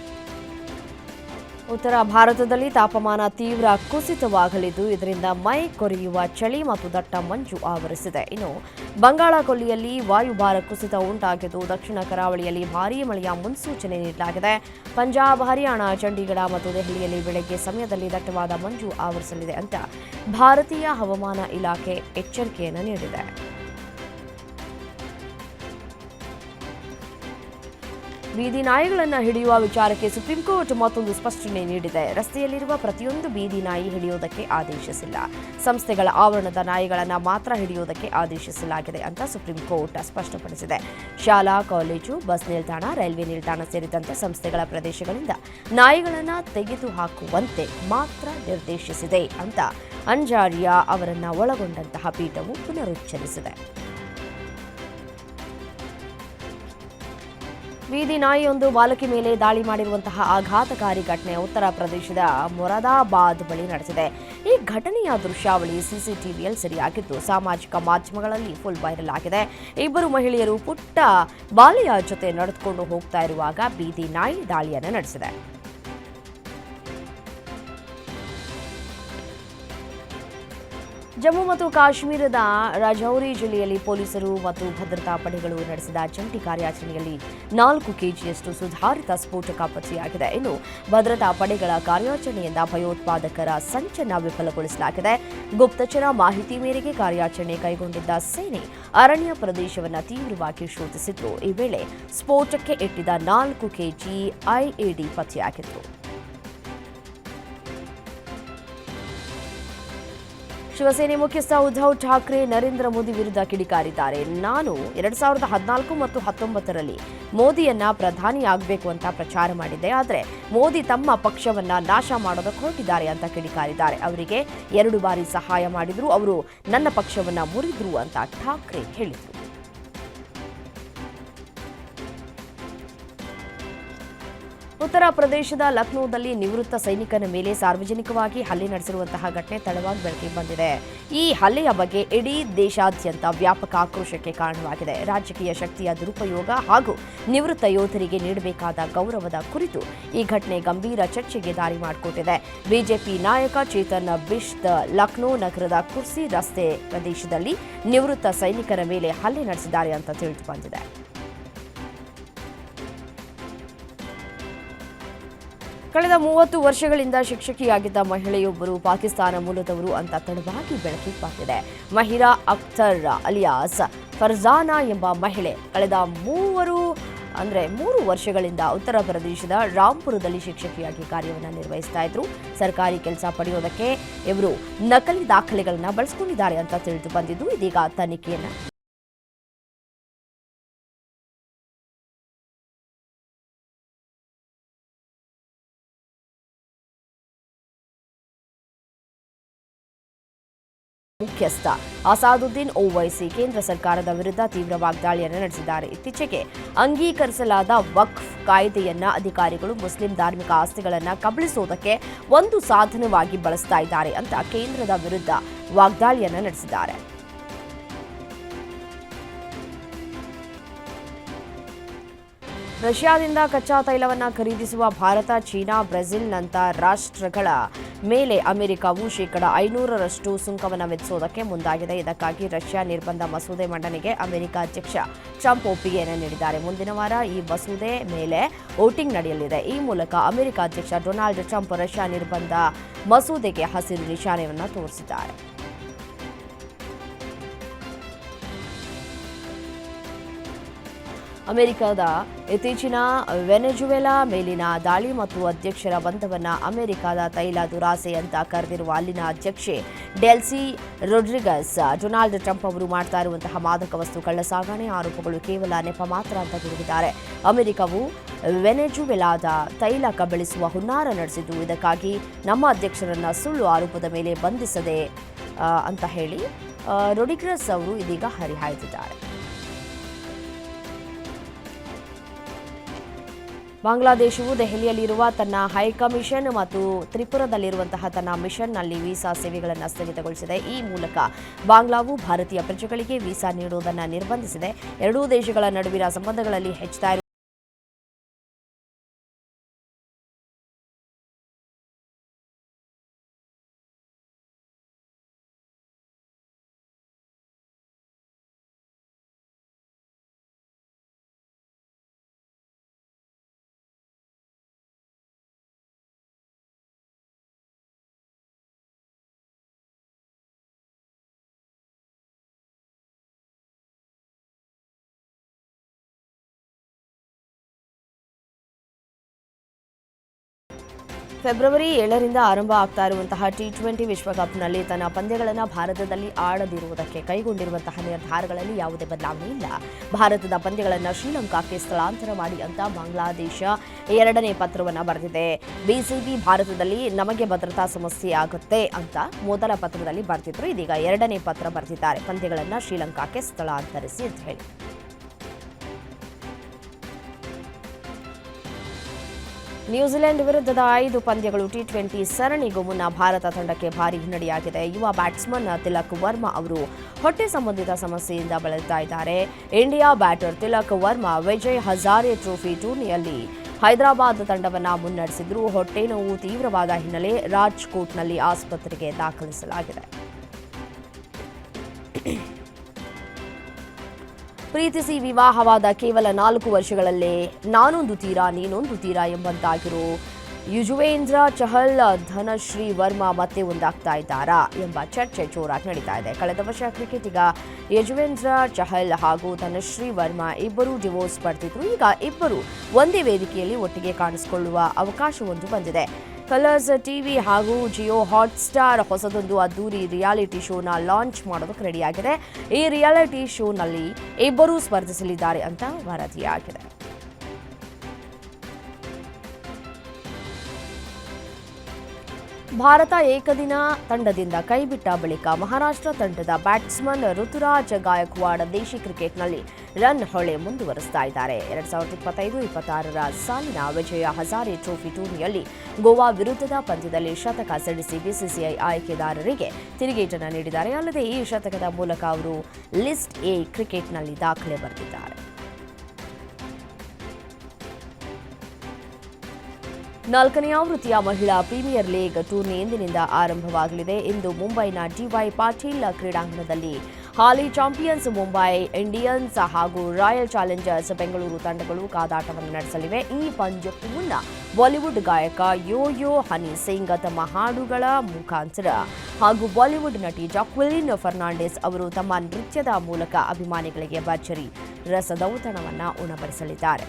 ಉತ್ತರ ಭಾರತದಲ್ಲಿ ತಾಪಮಾನ ತೀವ್ರ ಕುಸಿತವಾಗಲಿದ್ದು, ಇದರಿಂದ ಮೈ ಕೊರೆಯುವ ಚಳಿ ಮತ್ತು ದಟ್ಟ ಮಂಜು ಆವರಿಸಿದೆ. ಇನ್ನು ಬಂಗಾಳ ಕೊಲ್ಲಿಯಲ್ಲಿ ವಾಯುಭಾರ ಕುಸಿತ ಉಂಟಾಗಿದ್ದು, ದಕ್ಷಿಣ ಕರಾವಳಿಯಲ್ಲಿ ಭಾರೀ ಮಳೆಯ ಮುನ್ಸೂಚನೆ ನೀಡಲಾಗಿದೆ. ಪಂಜಾಬ್, ಹರಿಯಾಣ, ಚಂಡೀಗಢ ಮತ್ತು ದೆಹಲಿಯಲ್ಲಿ ಬೆಳಗ್ಗೆ ಸಮಯದಲ್ಲಿ ದಟ್ಟವಾದ ಮಂಜು ಆವರಿಸಲಿದೆ ಅಂತ ಭಾರತೀಯ ಹವಾಮಾನ ಇಲಾಖೆ ಎಚ್ಚರಿಕೆಯನ್ನು ನೀಡಿದೆ. ಬೀದಿ ನಾಯಿಗಳನ್ನು ಹಿಡಿಯುವ ವಿಚಾರಕ್ಕೆ ಸುಪ್ರೀಂ ಕೋರ್ಟ್ ಮತ್ತೊಂದು ಸ್ಪಷ್ಟನೆ ನೀಡಿದೆ. ರಸ್ತೆಯಲ್ಲಿರುವ ಪ್ರತಿಯೊಂದು ಬೀದಿ ನಾಯಿ ಹಿಡಿಯುವುದಕ್ಕೆ ಆದೇಶಿಸಿಲ್ಲ. ಸಂಸ್ಥೆಗಳ ಆವರಣದ ನಾಯಿಗಳನ್ನು ಮಾತ್ರ ಹಿಡಿಯುವುದಕ್ಕೆ ಆದೇಶಿಸಲಾಗಿದೆ ಅಂತ ಸುಪ್ರೀಂ ಕೋರ್ಟ್ ಸ್ಪಷ್ಟಪಡಿಸಿದೆ. ಶಾಲಾ, ಕಾಲೇಜು, ಬಸ್ ನಿಲ್ದಾಣ, ರೈಲ್ವೆ ನಿಲ್ದಾಣ ಸೇರಿದಂತೆ ಸಂಸ್ಥೆಗಳ ಪ್ರದೇಶಗಳಿಂದ ನಾಯಿಗಳನ್ನು ತೆಗೆದುಹಾಕುವಂತೆ ಮಾತ್ರ ನಿರ್ದೇಶಿಸಿದೆ ಅಂತ ಅಂಜಾರಿಯಾ ಅವರನ್ನು ಒಳಗೊಂಡಂತಹ ಪೀಠವು ಪುನರುಚ್ಚರಿಸಿದೆ. ಬೀದಿ ನಾಯಿಯೊಂದು ಬಾಲಕಿ ಮೇಲೆ ದಾಳಿ ಮಾಡಿರುವಂತಹ ಆಘಾತಕಾರಿ ಘಟನೆ ಉತ್ತರ ಪ್ರದೇಶದ ಮೊರಾದಾಬಾದ್ ಬಳಿ ನಡೆಸಿದೆ. ಈ ಘಟನೆಯ ದೃಶ್ಯಾವಳಿ ಸಿಸಿಟಿವಿಯಲ್ಲಿ ಸರಿಯಾಗಿದ್ದು, ಸಾಮಾಜಿಕ ಮಾಧ್ಯಮಗಳಲ್ಲಿ ಫುಲ್ ವೈರಲ್ ಆಗಿದೆ. ಇಬ್ಬರು ಮಹಿಳೆಯರು ಪುಟ್ಟ ಬಾಲಿಯ ಜೊತೆ ನಡೆದುಕೊಂಡು ಹೋಗ್ತಾ ಇರುವಾಗ ಬೀದಿ ನಾಯಿ ದಾಳಿಯನ್ನು ನಡೆಸಿದೆ. ಜಮ್ಮು ಮತ್ತು ಕಾಶ್ಮೀರದ ರಜೌರಿ ಜಿಲ್ಲೆಯಲ್ಲಿ ಪೊಲೀಸರು ಮತ್ತು ಭದ್ರತಾ ಪಡೆಗಳು ನಡೆಸಿದ ಜಂಟಿ ಕಾರ್ಯಾಚರಣೆಯಲ್ಲಿ ನಾಲ್ಕು ಕೆಜಿಯಷ್ಟು ಸುಧಾರಿತ ಸ್ಫೋಟಕ ಪತ್ತೆಯಾಗಿದೆ. ಇನ್ನು ಭದ್ರತಾ ಪಡೆಗಳ ಕಾರ್ಯಾಚರಣೆಯಿಂದ ಭಯೋತ್ಪಾದಕರ ಸಂಚನ ವಿಫಲಗೊಳಿಸಲಾಗಿದೆ. ಗುಪ್ತಚರ ಮಾಹಿತಿ ಮೇರೆಗೆ ಕಾರ್ಯಾಚರಣೆ ಕೈಗೊಂಡಿದ್ದ ಸೇನೆ ಅರಣ್ಯ ಪ್ರದೇಶವನ್ನು ತೀವ್ರವಾಗಿ ಶೋಧಿಸಿದ್ದು ಈ ವೇಳೆ ಸ್ಫೋಟಕ್ಕೆ ಇಟ್ಟಿದ್ದ ನಾಲ್ಕು ಕೆಜಿ ಐಎಡಿ ಪತ್ತೆಯಾಗಿತ್ತು. ಶಿವಸೇನೆ ಮುಖ್ಯಸ್ಥ ಉದ್ಧವ್ ಠಾಕ್ರೆ, ನರೇಂದ್ರ ಮೋದಿ ವಿರುದ್ಧ ಕಿಡಿಕಾರಿದ್ದಾರೆ. ನಾನು ಎರಡ್ ಸಾವಿರದ ಹದಿನಾಲ್ಕು ಮತ್ತು ಹತ್ತೊಂಬತ್ತರಲ್ಲಿ ಮೋದಿಯನ್ನ ಪ್ರಧಾನಿ ಆಗಬೇಕು ಅಂತ ಪ್ರಚಾರ ಮಾಡಿದ್ದೆ. ಆದರೆ ಮೋದಿ ತಮ್ಮ ಪಕ್ಷವನ್ನ ನಾಶ ಮಾಡೋದಕ್ಕೆ ಹೊರಟಿದ್ದಾರೆ ಅಂತ ಕಿಡಿಕಾರಿದ್ದಾರೆ. ಅವರಿಗೆ ಎರಡು ಬಾರಿ ಸಹಾಯ ಮಾಡಿದ್ರು. ಅವರು ನನ್ನ ಪಕ್ಷವನ್ನ ಮುರಿದ್ರು ಅಂತ ಠಾಕ್ರೆ ಹೇಳಿದರು. ಉತ್ತರ ಪ್ರದೇಶದ ಲಕ್ನೋದಲ್ಲಿ ನಿವೃತ್ತ ಸೈನಿಕನ ಮೇಲೆ ಸಾರ್ವಜನಿಕವಾಗಿ ಹಲ್ಲೆ ನಡೆಸಿರುವಂತಹ ಘಟನೆ ತಡವಾಗಿ ಬೆಳಕಿಗೆ ಬಂದಿದೆ. ಈ ಹಲ್ಲೆಯ ಬಗ್ಗೆ ಇಡೀ ದೇಶಾದ್ಯಂತ ವ್ಯಾಪಕ ಆಕ್ರೋಶಕ್ಕೆ ಕಾರಣವಾಗಿದೆ. ರಾಜಕೀಯ ಶಕ್ತಿಯ ದುರುಪಯೋಗ ಹಾಗೂ ನಿವೃತ್ತ ಯೋಧರಿಗೆ ನೀಡಬೇಕಾದ ಗೌರವದ ಕುರಿತು ಈ ಘಟನೆ ಗಂಭೀರ ಚರ್ಚೆಗೆ ದಾರಿ ಮಾಡಿಕೊಟ್ಟಿದೆ. ಬಿಜೆಪಿ ನಾಯಕ ಚೇತನ್ ಬಿಷ್ತ್ ಲಕ್ನೋ ನಗರದ ಕುರ್ಸಿ ರಸ್ತೆ ಪ್ರದೇಶದಲ್ಲಿ ನಿವೃತ್ತ ಸೈನಿಕರ ಮೇಲೆ ಹಲ್ಲೆ ನಡೆಸಿದ್ದಾರೆ ಅಂತ ತಿಳಿದು ಬಂದಿದೆ. ಕಳೆದ ಮೂವತ್ತು ವರ್ಷಗಳಿಂದ ಶಿಕ್ಷಕಿಯಾಗಿದ್ದ ಮಹಿಳೆಯೊಬ್ಬರು ಪಾಕಿಸ್ತಾನ ಮೂಲದವರು ಅಂತ ತಡವಾಗಿ ಬೆಳಕಿಗೆ ಬಂದಿದೆ. ಮಹಿರಾ ಅಖ್ತರ್ ಅಲಿಯಾಸ್ ಫರ್ಜಾನಾ ಎಂಬ ಮಹಿಳೆ ಕಳೆದ ಮೂವರು, ಅಂದರೆ ಮೂರು ವರ್ಷಗಳಿಂದ ಉತ್ತರ ಪ್ರದೇಶದ ರಾಂಪುರದಲ್ಲಿ ಶಿಕ್ಷಕಿಯಾಗಿ ಕಾರ್ಯವನ್ನು ನಿರ್ವಹಿಸ್ತಾ ಇದ್ರು. ಸರ್ಕಾರಿ ಕೆಲಸ ಪಡೆಯೋದಕ್ಕೆ ಇವರು ನಕಲಿ ದಾಖಲೆಗಳನ್ನು ಬಳಸ್ಕೊಂಡಿದ್ದಾರೆ ಅಂತ ತಿಳಿದು ಬಂದಿದ್ದು ಇದೀಗ ತನಿಖೆಯನ್ನ ಮುಖ್ಯಸ್ಥ. ಅಸಾದುದ್ದೀನ್ ಓವೈಸಿ ಕೇಂದ್ರ ಸರ್ಕಾರದ ವಿರುದ್ಧ ತೀವ್ರ ವಾಗ್ದಾಳಿಯನ್ನು ನಡೆಸಿದ್ದಾರೆ. ಇತ್ತೀಚೆಗೆ ಅಂಗೀಕರಿಸಲಾದ ವಕ್ಫ್ ಕಾಯ್ದೆಯನ್ನ ಅಧಿಕಾರಿಗಳು ಮುಸ್ಲಿಂ ಧಾರ್ಮಿಕ ಆಸ್ತಿಗಳನ್ನು ಕಬಳಿಸುವುದಕ್ಕೆ ಒಂದು ಸಾಧನವಾಗಿ ಬಳಸ್ತಾ ಇದ್ದಾರೆ ಅಂತ ಕೇಂದ್ರದ ವಿರುದ್ಧ ವಾಗ್ದಾಳಿಯನ್ನು ನಡೆಸಿದ್ದಾರೆ. ರಷ್ಯಾದಿಂದ ಕಚ್ಚಾ ತೈಲವನ್ನು ಖರೀದಿಸುವ ಭಾರತ, ಚೀನಾ ಬ್ರೆಜಿಲ್ನಂಥ ರಾಷ್ಟ್ರಗಳ ಮೇಲೆ ಅಮೆರಿಕವು ಶೇಕಡ ಐನೂರರಷ್ಟು ಸುಂಕವನ್ನು ವಿಧಿಸುವುದಕ್ಕೆ ಮುಂದಾಗಿದೆ. ಇದಕ್ಕಾಗಿ ರಷ್ಯಾ ನಿರ್ಬಂಧ ಮಸೂದೆ ಮಂಡನೆಗೆ ಅಮೆರಿಕ ಅಧ್ಯಕ್ಷ ಟ್ರಂಪ್ ಒಪ್ಪಿಗೆಯನ್ನು ನೀಡಿದ್ದಾರೆ. ಮುಂದಿನ ವಾರ ಈ ಮಸೂದೆ ಮೇಲೆ ವೋಟಿಂಗ್ ನಡೆಯಲಿದೆ. ಈ ಮೂಲಕ ಅಮೆರಿಕ ಅಧ್ಯಕ್ಷ ಡೊನಾಲ್ಡ್ ಟ್ರಂಪ್ ರಷ್ಯಾ ನಿರ್ಬಂಧ ಮಸೂದೆಗೆ ಹಸಿರು ನಿಶಾನೆಯನ್ನು ತೋರಿಸಿದ್ದಾರೆ. ಅಮೆರಿಕದ ಇತ್ತೀಚಿನ ವೆನೆಜುವೆಲಾ ಮೇಲಿನ ದಾಳಿ ಮತ್ತು ಅಧ್ಯಕ್ಷರ ಬಂಧವನ್ನ ಅಮೆರಿಕದ ತೈಲ ದುರಾಸೆ ಅಂತ ಕರೆದಿರುವ ಅಲ್ಲಿನ ಅಧ್ಯಕ್ಷೆ ಡೆಲ್ಸಿ ರೊಡ್ರಿಗಸ್. ಡೊನಾಲ್ಡ್ ಟ್ರಂಪ್ ಅವರು ಮಾಡ್ತಾ ಇರುವಂತಹ ಮಾದಕ ವಸ್ತು ಕಳ್ಳಸಾಗಣೆ ಆರೋಪಗಳು ಕೇವಲ ನೆಪ ಮಾತ್ರ ಅಂತ ಹೇಳಿದ್ದಾರೆ ಅಮೆರಿಕವು ವೆನೆಜುವೆಲಾದ ತೈಲ ಕಬಳಿಸುವ ಹುನ್ನಾರ ನಡೆಸಿದ್ದು, ಇದಕ್ಕಾಗಿ ನಮ್ಮ ಅಧ್ಯಕ್ಷರನ್ನ ಸುಳ್ಳು ಆರೋಪದ ಮೇಲೆ ಬಂಧಿಸದೆ ಅಂತ ಹೇಳಿ ರೊಡಿಗ್ರಸ್ ಅವರು ಇದೀಗ ಹರಿಹಾಯ್ದಿದ್ದಾರೆ. ಬಾಂಗ್ಲಾದೇಶವು ದೆಹಲಿಯಲ್ಲಿರುವ ತನ್ನ ಹೈಕಮಿಷನ್ ಮತ್ತು ತ್ರಿಪುರದಲ್ಲಿರುವಂತಹ ತನ್ನ ಮಿಷನ್ನಲ್ಲಿ ವೀಸಾ ಸೇವೆಗಳನ್ನು ಸ್ಥಗಿತಗೊಳಿಸಿದೆ. ಈ ಮೂಲಕ ಬಾಂಗ್ಲಾವು ಭಾರತೀಯ ಪ್ರಜೆಗಳಿಗೆ ವೀಸಾ ನೀಡುವುದನ್ನು ನಿರ್ಬಂಧಿಸಿದೆ. ಎರಡೂ ದೇಶಗಳ ನಡುವಿನ ಸಂಬಂಧಗಳಲ್ಲಿ ಹೆಚ್ಚುತ್ತಾ ಫೆಬ್ರವರಿ ಏಳರಿಂದ ಆರಂಭ ಆಗ್ತಾ ಇರುವಂತಹ ಟಿ ಟ್ವೆಂಟಿ ವಿಶ್ವಕಪ್ನಲ್ಲಿ ತನ್ನ ಪಂದ್ಯಗಳನ್ನು ಭಾರತದಲ್ಲಿ ಆಡದಿರುವುದಕ್ಕೆ ಕೈಗೊಂಡಿರುವಂತಹ ನಿರ್ಧಾರಗಳಲ್ಲಿ ಯಾವುದೇ ಬದಲಾವಣೆ ಇಲ್ಲ. ಭಾರತದ ಪಂದ್ಯಗಳನ್ನು ಶ್ರೀಲಂಕಾಕ್ಕೆ ಸ್ಥಳಾಂತರ ಮಾಡಿ ಅಂತ ಬಾಂಗ್ಲಾದೇಶ ಎರಡನೇ ಪತ್ರವನ್ನು ಬರೆದಿದೆ. ಬಿಸಿಬಿ ಭಾರತದಲ್ಲಿ ನಮಗೆ ಭದ್ರತಾ ಸಮಸ್ಯೆ ಆಗುತ್ತೆ ಅಂತ ಮೊದಲ ಪತ್ರದಲ್ಲಿ ಬರೆದಿದ್ರು. ಇದೀಗ ಎರಡನೇ ಪತ್ರ ಬರೆದಿದ್ದಾರೆ. ಪಂದ್ಯಗಳನ್ನು ಶ್ರೀಲಂಕಾಕ್ಕೆ ಸ್ಥಳಾಂತರಿಸಿ ಅಂತ ಹೇಳಿ. ನ್ಯೂಜಿಲೆಂಡ್ ವಿರುದ್ಧದ ಐದು ಪಂದ್ಯಗಳು ಟಿ ಟ್ವೆಂಟಿ ಸರಣಿಗೂ ಮುನ್ನ ಭಾರತ ತಂಡಕ್ಕೆ ಭಾರಿ ಹಿನ್ನಡೆಯಾಗಿದೆ. ಯುವ ಬ್ಯಾಟ್ಸ್ಮನ್ ತಿಲಕ್ ವರ್ಮಾ ಅವರು ಹೊಟ್ಟೆ ಸಂಬಂಧಿತ ಸಮಸ್ಯೆಯಿಂದ ಬಳಲ್ತಾ ಇದ್ದಾರೆ. India batter Tilak Varma Vijay Hazare trophy ಟೂರ್ನಿಯಲ್ಲಿ ಹೈದರಾಬಾದ್ ತಂಡವನ್ನು ಮುನ್ನಡೆಸಿದ್ರು. ಹೊಟ್ಟೆ ನೋವು ತೀವ್ರವಾದ ಹಿನ್ನೆಲೆ ರಾಜ್ಕೋಟ್ನಲ್ಲಿ ಆಸ್ಪತ್ರೆಗೆ ದಾಖಲಿಸಲಾಗಿದೆ. ಪ್ರೀತಿಸಿ ವಿವಾಹವಾದ ಕೇವಲ ನಾಲ್ಕು ವರ್ಷಗಳಲ್ಲೇ ನಾನೊಂದು ತೀರಾ, ನೀನೊಂದು ತೀರಾ ಎಂಬಂತಾಗಿರೋ ಯುಜುವೇಂದ್ರ ಚಹಲ್, ಧನಶ್ರೀ ವರ್ಮಾ ಮತ್ತೆ ಒಂದಾಗ್ತಾ ಇದ್ದಾರಾ ಎಂಬ ಚರ್ಚೆ ಜೋರಾಗಿ ನಡೀತಾ ಇದೆ. ಕಳೆದ ವರ್ಷ ಕ್ರಿಕೆಟಿಗ ಯಜುವೇಂದ್ರ ಚಹಲ್ ಹಾಗೂ ಧನಶ್ರೀ ವರ್ಮಾ ಇಬ್ಬರೂ ಡಿವೋರ್ಸ್ ಪಡೆದಿದ್ರು ಈಗ ಇಬ್ಬರು ಒಂದೇ ವೇದಿಕೆಯಲ್ಲಿ ಒಟ್ಟಿಗೆ ಕಾಣಿಸಿಕೊಳ್ಳುವ ಅವಕಾಶವೊಂದು ಬಂದಿದೆ. ಕಲರ್ಸ್ ಟಿವಿ ಹಾಗೂ ಜಿಯೋ ಹಾಟ್ಸ್ಟಾರ್ ಹೊಸದೊಂದು ಅದ್ದೂರಿ ರಿಯಾಲಿಟಿ ಶೋನ ಲಾಂಚ್ ಮಾಡೋದಕ್ಕೆ ರೆಡಿಯಾಗಿದೆ ಈ ರಿಯಾಲಿಟಿ ಶೋನಲ್ಲಿ ಇಬ್ಬರೂ ಸ್ಪರ್ಧಿಸಲಿದ್ದಾರೆ ಅಂತ ವರದಿಯಾಗಿದೆ. ಭಾರತ ಏಕದಿನ ತಂಡದಿಂದ ಕೈಬಿಟ್ಟ ಬಳಿಕ ಮಹಾರಾಷ್ಟ್ರ ತಂಡದ ಬ್ಯಾಟ್ಸ್ಮನ್ ಋತುರಾಜ್ ಗಾಯಕ್ವಾಡ್ ದೇಶಿ ಕ್ರಿಕೆಟ್ನಲ್ಲಿ ರನ್ ಹೊಳೆ ಮುಂದುವರಿಸ್ತಾ ಇದ್ದಾರೆ. ಎರಡ್ ಸಾವಿರದ ಇಪ್ಪತ್ತೈದು, ಇಪ್ಪತ್ತಾರರ ಸಾಲಿನ ವಿಜಯ ಹಜಾರೆ ಟ್ರೋಫಿ ಟೂರ್ನಿಯಲ್ಲಿ ಗೋವಾ ವಿರುದ್ಧದ ಪಂದ್ಯದಲ್ಲಿ ಶತಕ ಸಿಡಿಸಿ ಬಿಸಿಸಿಐ ಆಯ್ಕೆದಾರರಿಗೆ ತಿರುಗೇಟನ್ನು ನೀಡಿದ್ದಾರೆ. ಅಲ್ಲದೆ ಈ ಶತಕದ ಮೂಲಕ ಅವರು ಲಿಸ್ಟ್ ಎ ಕ್ರಿಕೆಟ್ನಲ್ಲಿ ದಾಖಲೆ ಬರೆದಿದ್ದಾರೆ. ನಾಲ್ಕನೇ ಆವೃತ್ತಿಯ ಮಹಿಳಾ ಪ್ರೀಮಿಯರ್ ಲೀಗ್ ಟೂರ್ನಿ ಇಂದಿನಿಂದ ಆರಂಭವಾಗಲಿದೆ ಇಂದು ಮುಂಬೈನ ಡಿವೈ ಪಾಟೀಲ್ ಕ್ರೀಡಾಂಗಣದಲ್ಲಿ. ಹಾಲಿ ಚಾಂಪಿಯನ್ಸ್ ಮುಂಬೈ ಇಂಡಿಯನ್ಸ್ ಹಾಗೂ ರಾಯಲ್ ಚಾಲೆಂಜರ್ಸ್ ಬೆಂಗಳೂರು ತಂಡಗಳು ಕಾದಾಟವನ್ನು ನಡೆಸಲಿವೆ. ಈ ಪಂದ್ಯಕ್ಕೂ ಮುನ್ನ ಬಾಲಿವುಡ್ ಗಾಯಕ ಯೋ ಯೋ ಹನಿ ಸಿಂಗ್ ತಮ್ಮ ಹಾಡುಗಳ ಮುಖಾಂತರ ಹಾಗೂ ಬಾಲಿವುಡ್ ನಟಿ ಜಾಕ್ವೆಲಿನ್ ಫರ್ನಾಂಡಿಸ್ ಅವರು ತಮ್ಮ ನೃತ್ಯದ ಮೂಲಕ ಅಭಿಮಾನಿಗಳಿಗೆ ಭರ್ಜರಿ ರಸದೌತಣವನ್ನು ಉಣಬಡಿಸಲಿದ್ದಾರೆ.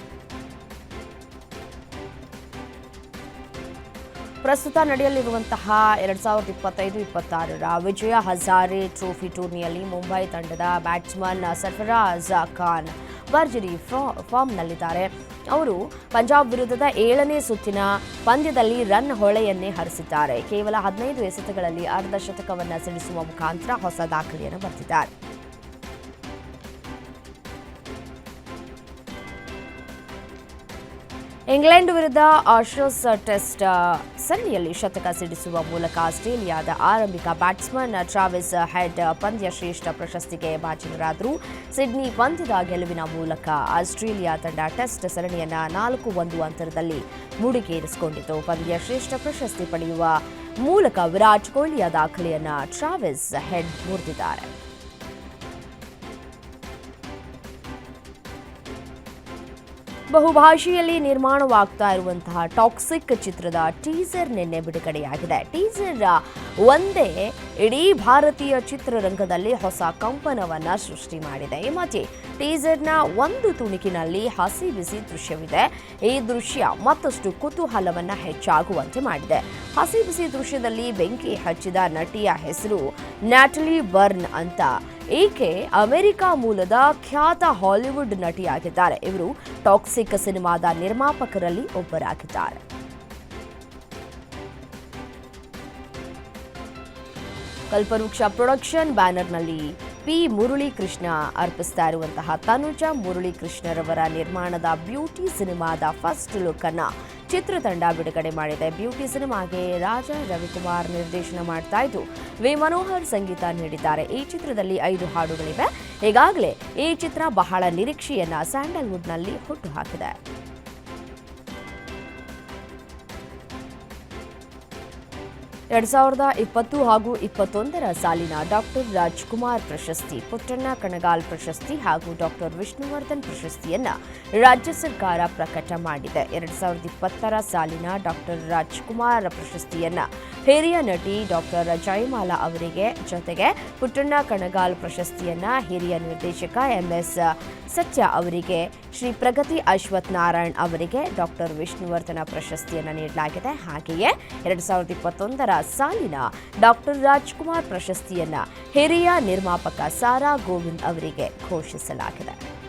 ಪ್ರಸ್ತುತ ನಡೆಯಲಿರುವಂತಹ ಎರಡ್ ಸಾವಿರದ ಇಪ್ಪತ್ತೈದು, ಇಪ್ಪತ್ತಾರರ ವಿಜಯ ಹಜಾರೆ ಟ್ರೋಫಿ ಟೂರ್ನಿಯಲ್ಲಿ ಮುಂಬೈ ತಂಡದ ಬ್ಯಾಟ್ಸ್ಮನ್ ಸರ್ಫರಾಜ್ ಖಾನ್ ಭರ್ಜರಿ ಫಾರ್ಮ್ನಲ್ಲಿದ್ದಾರೆ. ಅವರು ಪಂಜಾಬ್ ವಿರುದ್ಧದ ಏಳನೇ ಸುತ್ತಿನ ಪಂದ್ಯದಲ್ಲಿ ರನ್ ಹೊಳೆಯನ್ನೇ ಹರಿಸಿದ್ದಾರೆ. ಕೇವಲ ಹದಿನೈದು ಎಸೆತಗಳಲ್ಲಿ ಅರ್ಧ ಶತಕವನ್ನು ಸಿಡಿಸುವ ಮುಖಾಂತರ ಹೊಸ ದಾಖಲೆಯನ್ನು ಬರೆದಿದ್ದಾರೆ ಇಂಗ್ಲೆಂಡ್ ವಿರುದ್ಧ ಆಶೋಸ್ ಟೆಸ್ಟ್ ಸರಣಿಯಲ್ಲಿ ಶತಕ ಸಿಡಿಸುವ ಮೂಲಕ ಆಸ್ಟ್ರೇಲಿಯಾದ ಆರಂಭಿಕ ಬ್ಯಾಟ್ಸ್ಮನ್ ಟ್ರಾವಿಸ್ ಹೆಡ್ ಪಂದ್ಯ ಶ್ರೇಷ್ಠ ಪ್ರಶಸ್ತಿಗೆ ಭಾಜನರಾದರು. ಸಿಡ್ನಿ ಪಂದ್ಯದ ಗೆಲುವಿನ ಮೂಲಕ ಆಸ್ಟ್ರೇಲಿಯಾ ತಂಡ ಟೆಸ್ಟ್ ಸರಣಿಯನ್ನು ನಾಲ್ಕು ಒಂದು ಅಂತರದಲ್ಲಿ ಮುಡಿಗೇರಿಸಿಕೊಂಡಿತು. ಪಂದ್ಯ ಶ್ರೇಷ್ಠ ಪ್ರಶಸ್ತಿ ಪಡೆಯುವ ಮೂಲಕ ವಿರಾಟ್ ಕೊಹ್ಲಿಯ ದಾಖಲೆಯನ್ನು ಟ್ರಾವಿಸ್ ಹೆಡ್ ಮುರಿದಿದ್ದಾರೆ. ಬಹುಭಾಷೆಯಲ್ಲಿ ನಿರ್ಮಾಣವಾಗ್ತಾ ಇರುವಂತಹ ಟಾಕ್ಸಿಕ್ ಚಿತ್ರದ ಟೀಸರ್ ನಿನ್ನೆ ಬಿಡುಗಡೆಯಾಗಿದೆ. ಟೀಸರ್ ಒಂದೇ ಇಡೀ ಭಾರತೀಯ ಚಿತ್ರರಂಗದಲ್ಲಿ ಹೊಸ ಕಂಪನವನ್ನ ಸೃಷ್ಟಿ ಮಾಡಿದೆ. ಈ ಮಧ್ಯೆ ಟೀಸರ್ನ ಒಂದು ತುಣುಕಿನಲ್ಲಿ ಹಸಿ ಬಿಸಿ ದೃಶ್ಯವಿದೆ. ಈ ದೃಶ್ಯ ಮತ್ತಷ್ಟು ಕುತೂಹಲವನ್ನ ಹೆಚ್ಚಾಗುವಂತೆ ಮಾಡಿದೆ. ಹಸಿ ಬಿಸಿ ದೃಶ್ಯದಲ್ಲಿ ಬೆಂಕಿ ಹಚ್ಚಿದ ನಟಿಯ ಹೆಸರು ನ್ಯಾಟಲಿ ಬರ್ನ್ ಅಂತ ಈಕೆ ಅಮೆರಿಕ ಮೂಲದ ಖ್ಯಾತ ಹಾಲಿವುಡ್ ನಟಿಯಾಗಿದ್ದಾರೆ? ಇವರು ಟಾಕ್ಸಿಕ್ ಸಿನಿಮಾದ ನಿರ್ಮಾಪಕರಲ್ಲಿ ಒಬ್ಬರಾಗಿದ್ದಾರೆ. ಕಲ್ಪವೃಕ್ಷ ಪ್ರೊಡಕ್ಷನ್ ಬ್ಯಾನರ್ನಲ್ಲಿ ಪಿ ಮುರಳೀಕೃಷ್ಣ ಅರ್ಪಿಸ್ತಾ ಇರುವಂತಹ ತನುಜ ಮುರಳೀಕೃಷ್ಣರವರ ನಿರ್ಮಾಣದ ಬ್ಯೂಟಿ ಸಿನಿಮಾದ ಫಸ್ಟ್ ಲುಕ್ ಅನ್ನ ಚಿತ್ರತಂಡ ಬಿಡುಗಡೆ ಮಾಡಿದೆ. ಬ್ಯೂಟಿ ಸಿನಿಮಾಗೆ ರಾಜ ರವಿಕುಮಾರ್ ನಿರ್ದೇಶನ ಮಾಡ್ತಾ ಇದ್ದು, ವಿ ಮನೋಹರ್ ಸಂಗೀತ ನೀಡಿದ್ದಾರೆ. ಈ ಚಿತ್ರದಲ್ಲಿ ಐದು ಹಾಡುಗಳಿವೆ. ಈಗಾಗಲೇ ಈ ಚಿತ್ರ ಬಹಳ ನಿರೀಕ್ಷೆಯನ್ನ ಸ್ಯಾಂಡಲ್ವುಡ್ನಲ್ಲಿ ಹುಟ್ಟುಹಾಕಿದೆ ಎರಡ್ ಸಾವಿರದ ಇಪ್ಪತ್ತು ಹಾಗೂ ಇಪ್ಪತ್ತೊಂದರ ಸಾಲಿನ ಡಾಕ್ಟರ್ ರಾಜ್ಕುಮಾರ್ ಪ್ರಶಸ್ತಿ, ಪುಟ್ಟಣ್ಣ ಕಣಗಾಲ್ ಪ್ರಶಸ್ತಿ ಹಾಗೂ ಡಾಕ್ಟರ್ ವಿಷ್ಣುವರ್ಧನ್ ಪ್ರಶಸ್ತಿಯನ್ನ ರಾಜ್ಯ ಸರ್ಕಾರ ಪ್ರಕಟ ಮಾಡಿದೆ. ಎರಡ್ ಸಾವಿರದ ಇಪ್ಪತ್ತರ ಸಾಲಿನ ಡಾಕ್ಟರ್ ರಾಜ್ಕುಮಾರ್ ಪ್ರಶಸ್ತಿಯನ್ನ ಹಿರಿಯ ನಟಿ ಡಾಕ್ಟರ್ ಜಯಮಾಲಾ ಅವರಿಗೆ, ಜೊತೆಗೆ ಪುಟ್ಟಣ್ಣ ಕಣಗಾಲ್ ಪ್ರಶಸ್ತಿಯನ್ನ ಹಿರಿಯ ನಿರ್ದೇಶಕ ಎಂಎಸ್ ಸತ್ಯ ಅವರಿಗೆ, ಶ್ರೀ ಪ್ರಗತಿ ಅಶ್ವಥ್ ನಾರಾಯಣ್ ಅವರಿಗೆ ಡಾಕ್ಟರ್ ವಿಷ್ಣುವರ್ಧನ ಪ್ರಶಸ್ತಿಯನ್ನು ನೀಡಲಾಗಿದೆ. ಹಾಗೆಯೇ ಎರಡ್ ಸಾವಿರದ ಇಪ್ಪತ್ತೊಂದರ ಸಾಲಿನ ಡಾಕ್ಟರ್ ರಾಜ್ಕುಮಾರ್ ಪ್ರಶಸ್ತಿಯನ್ನ ಹಿರಿಯ ನಿರ್ಮಾಪಕ ಸಾರಾ ಗೋವಿಂದ್ ಅವರಿಗೆ ಘೋಷಿಸಲಾಗಿದೆ.